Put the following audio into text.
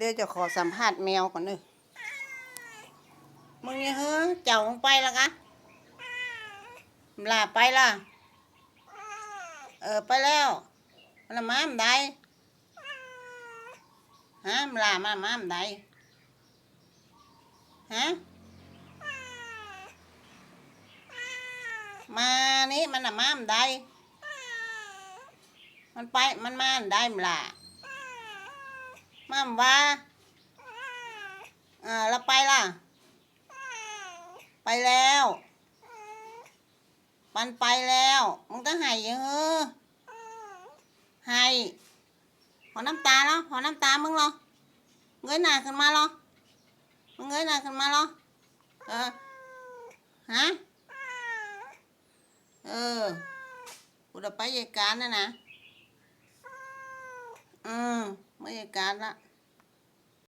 เดี๋ยวจะขอสัมภาษณ์แมวก่อนเนอมึงนี่เฮ้อเจ้ามึงไปแล้วกะลาไปละเออไปแล้วมันมามได้ฮะมลามันละมามได้ฮะมานี่มันมามได้มันไปมันมาอันได้มล่ะ มามว่าอ่าแล้วไปล่ะ ไปแล้วมันไปแล้วมึงก็ให้เยอะให้พอน้ำตาแล้วพอน้ำตามึงเหรอเงยหน้าขึ้นมาเหรอมึงเงยหน้าขึ้นมาเหรอเออฮะเออกูจะไปเยายการนะนะ อืม